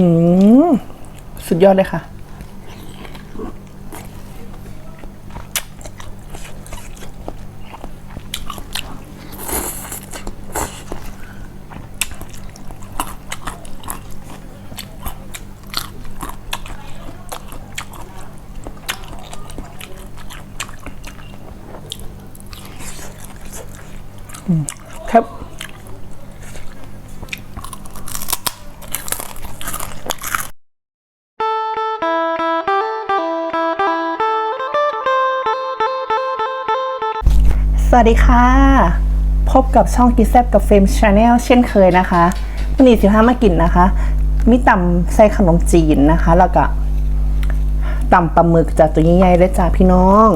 หืมสุดยอดเลยค่ะ ครับ วัสดีค่ะ พบกับช่องกินแซบกับเฟมชาแนลเช่นเคยนะคะวันนี้สิบห้ามากินนะคะ มีตำใส่ขนมจีนนะคะ แล้วก็ตำปลาหมึกจากตัวใหญ่ๆเลยจ้าพี่น้อง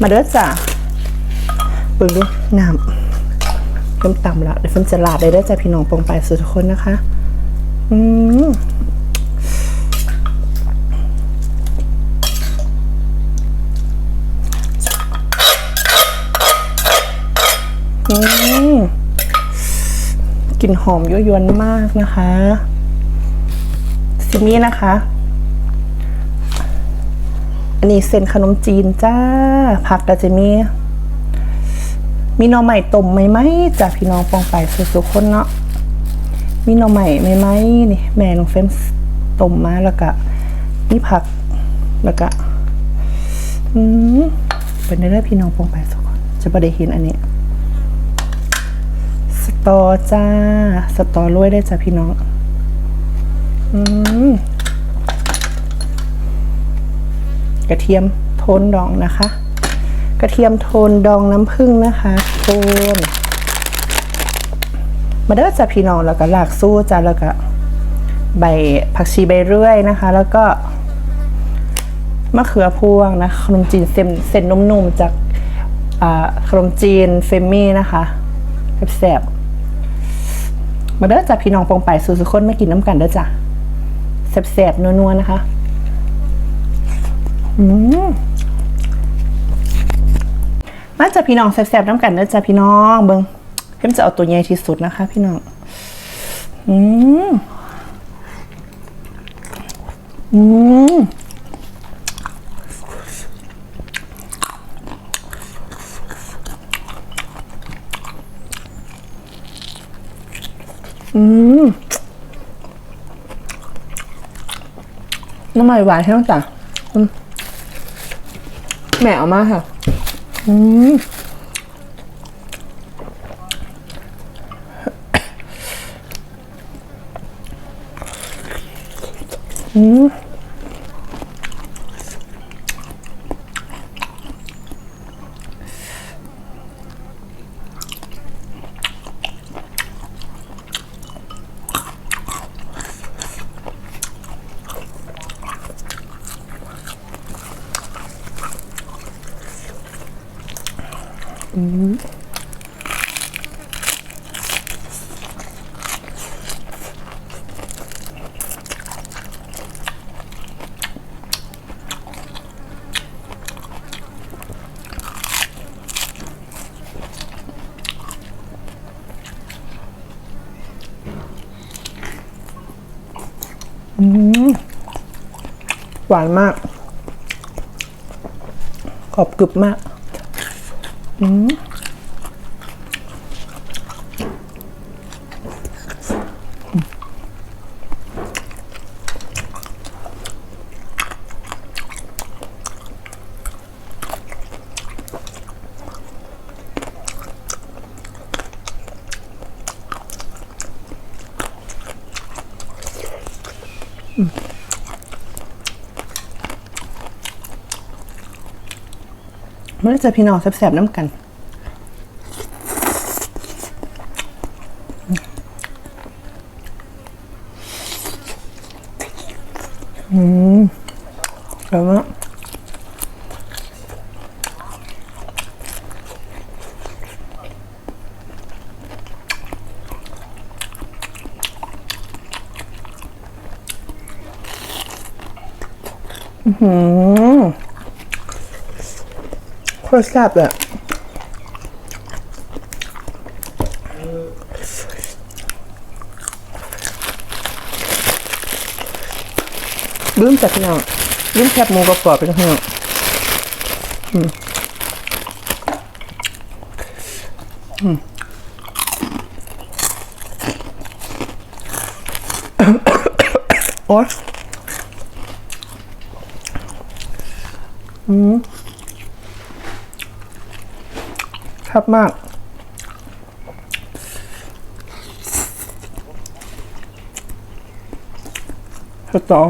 มาเด้อจ้าเบิ่งดูน้ำเพิ่มตำแล้วเดี๋ยวเพิ่มจะลาดเลยเด้อจ้าพี่น้องปองไปสุดทุกคนนะคะ อืม อืม กลิ่นหอมยั่วยวนมากนะคะซิมี่นะคะ อันนี้เส้นขนมจีนจ้า ผักก็จะมี มีหน่อใหม่ต้มไหมไหมจ้าพี่น้องปองไปสุดๆคนเนาะ มีหน่อใหม่ไหมไหมนี่แม่น้องเฟมต้มมาแล้วก็มีผักแล้วก็ อืมเป็นได้เลยพี่น้องปองไปสุดคนจะประเดี๋ยวเห็นอันนี้ ตอจ้า สตอรวยได้จ้ะพี่น้อง อืมกระเทียมโทนดองนะคะ กระเทียมโทนดองน้ำผึ้งนะคะโทนมาเด้อจ้ะพี่น้องแล้วก็หลากสู้จ้ะแล้วก็ใบผักชีใบเรื่อยนะคะ แล้วก็มะเขือพวงนะขนมจีนเส้นเส้นนุ่มๆจากขนมจีนเฟมมี่นะคะแซ่บ มาเด้อจ้ะพี่น้องปองไปสู่สุคนไมากินน้ำกันเด้อจ้ะแซ่บๆนัวๆนะคะ อืมมาจ้ะพี่น้องแซ่บๆน้ำกันเด้อจ้ะพี่น้องเบิงเพิ่มจะเอาตัวใหญ่ที่สุดนะคะ พี่น้อง อืมอืม อืมน้ำมันหวานใช่ไหมจ๊ะอืมแหมเอามาค่ะ อืมอืม หวานมาก ขอบกรึบมาก อืม เมื่อจะพี่น้องแซ่บๆน้ำกันอืมแล้วก็อือหือโค ตรแซ่บเลยลืมจัดพี่น้องลืมแคบหมูกรอบๆไปแล้วพี่น้องอืมอืมโอ๊ยอืม ครับมาก สตอ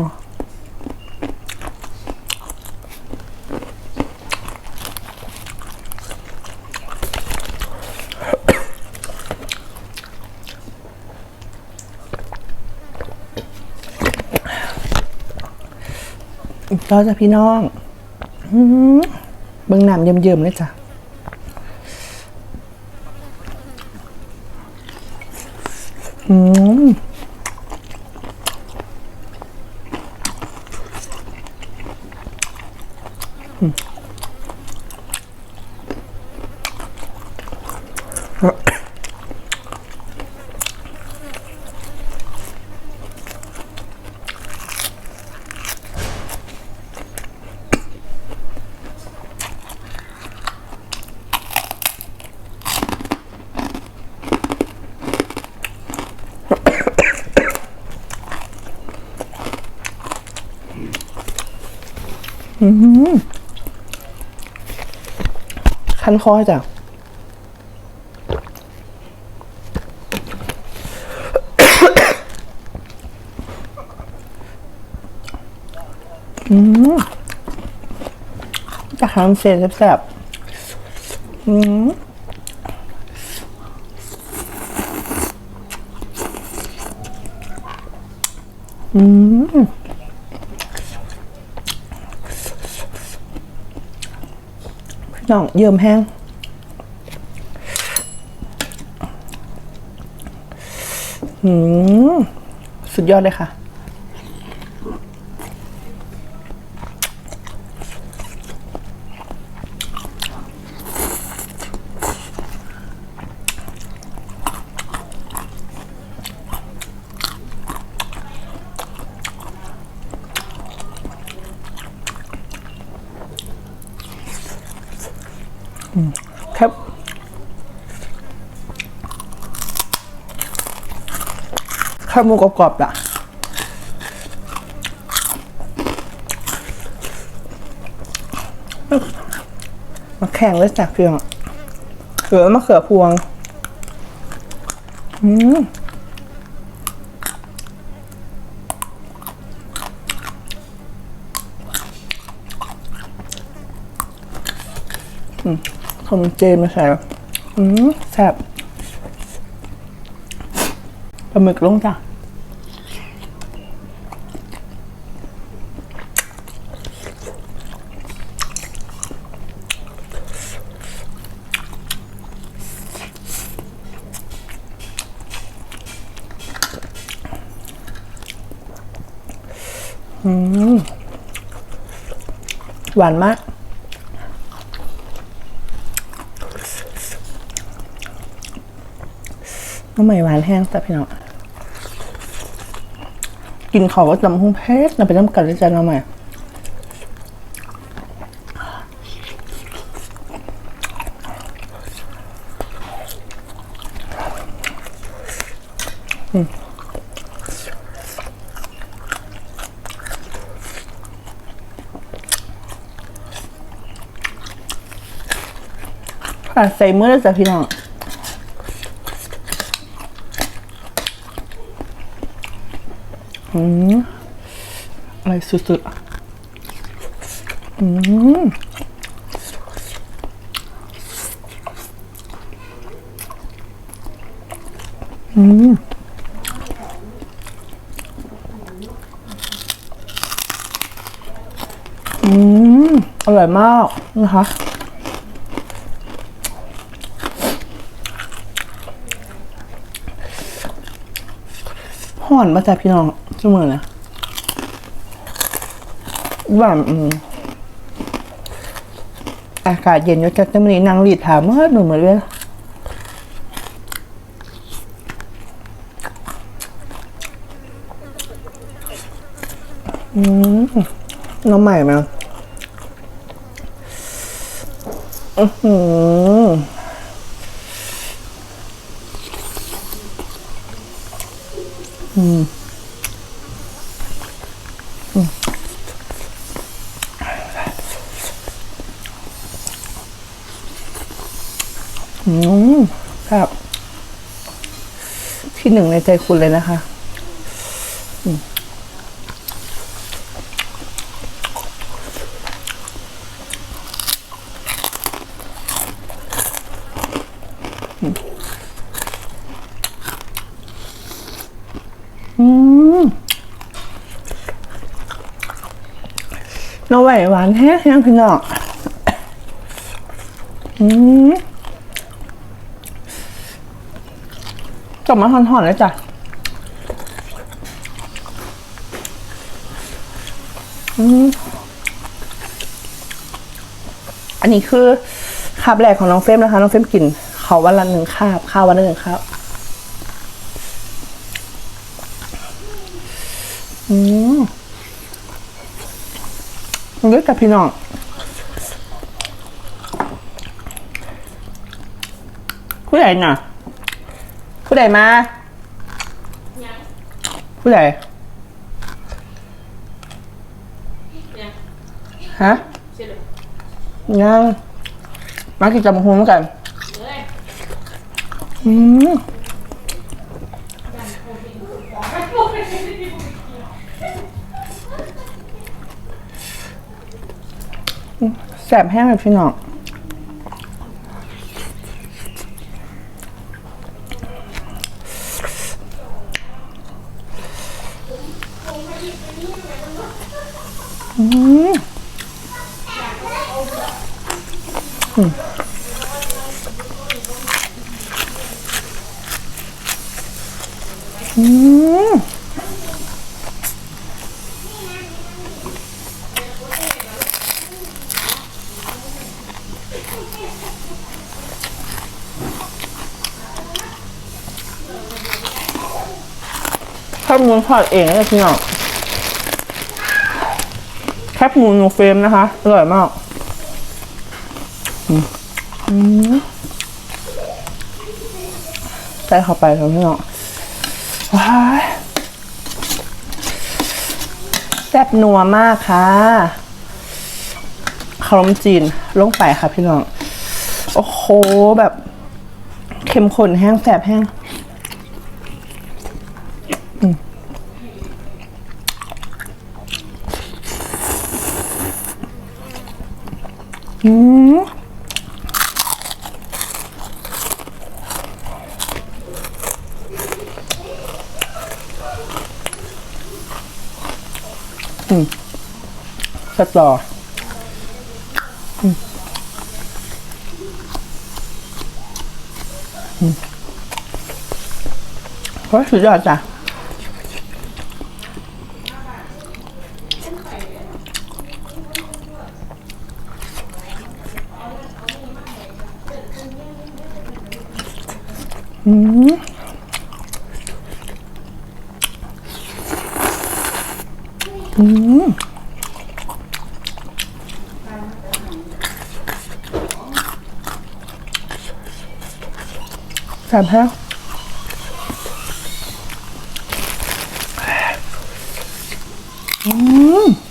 ก็จะพี่น้อง เบิ่งน้ำเยิ้มๆเลยจ้ะ อืม คันคอจ้ะอืมจะทำเสร็จแซ่บๆอืมอืม น้องเยิ่มแห้งอืมสุดยอดเลยค่ะ ครับ ข้าวหมูกรอบๆอะมาแข่งเลยจากเพียงเขือมะเขือพวง อืมอืมขนมเจนมาใส่อืมแซ่บ ปลาหมึกลงจ้ะอืมหวานมาก น้ำใหม่หวานแห้งแต่พี่น้อง กินเขาว่าจำหุ้งเพชรนะเป็นน้ำกัดเลยจ้ะน้ำใหม่ใส่มือแล้วจ้ะพี่น้อง อืมอะไรสุดๆอืมอืมอืมอร่อยมากนะคะ ห่อนมาจากพี่น้องเสมอนะว่าอืมอากาศเย็นยู่จัดแต่มื้อนี้นางรีดถามเมื่อหนูเหมือนเลยอืมน้ำใหม่ไหมอือหือ อืมอืมครับ ที่หนึ่งในใจคุณเลยนะคะ อืม ไหวหวานแห้งแห้งพี่น้องอืมจบมาหอนๆเลยจ้ะอืมอันนี้คือคาบแรกของน้องเฟมนะคะ น้องเฟมกินเขาววันละหนึ่งคาบข้าววันละหนึ่งคาบอืม ด้วยกับพี่น้องผู้ใหญ่น่ะ ผู้ใหญ่มาผู้ใหญ่ฮะยังมากินจำหุ้มกันอืม สบแห้งเลยพี่น้องอืม คบหมูทอดเองเลยพี่น้องแคบหมูนูเฟรมนะคะ อร่อยมากใส่เข้าไปแล้วพี่น้องว้าแซ่บนัวมากค่ะขนมจีนลงไปค่ะพี่น้อง โอ้โห แบบเข้มข้นแห้งแสบแห้ง อืมอืมสตออืมอื อ้ยสุดยอดจ้ะอืมอืมแซ่บแฮะอืม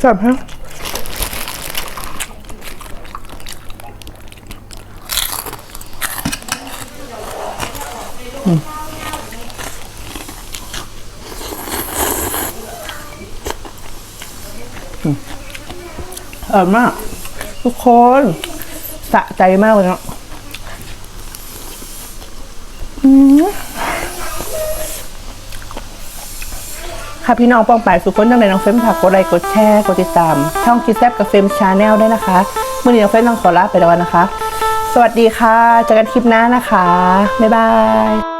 แซ่บแฮะอืมอืมอร่อยมาก ทุกคนสะใจมากเลยเนาะอืม ค่ะพี่น้องป้องปายสุขคนจังเลยน้องเฟรมฝากกดไลค์กดแชร์กดติดตาม ช่องคิดแซบกับเฟรมชาแนลด้วยนะคะเมื่อนี้น้องเฟรมต้องขอลาไปแล้วนะคะ สวัสดีค่ะเจอกันคลิปหน้านะคะบ๊ายบาย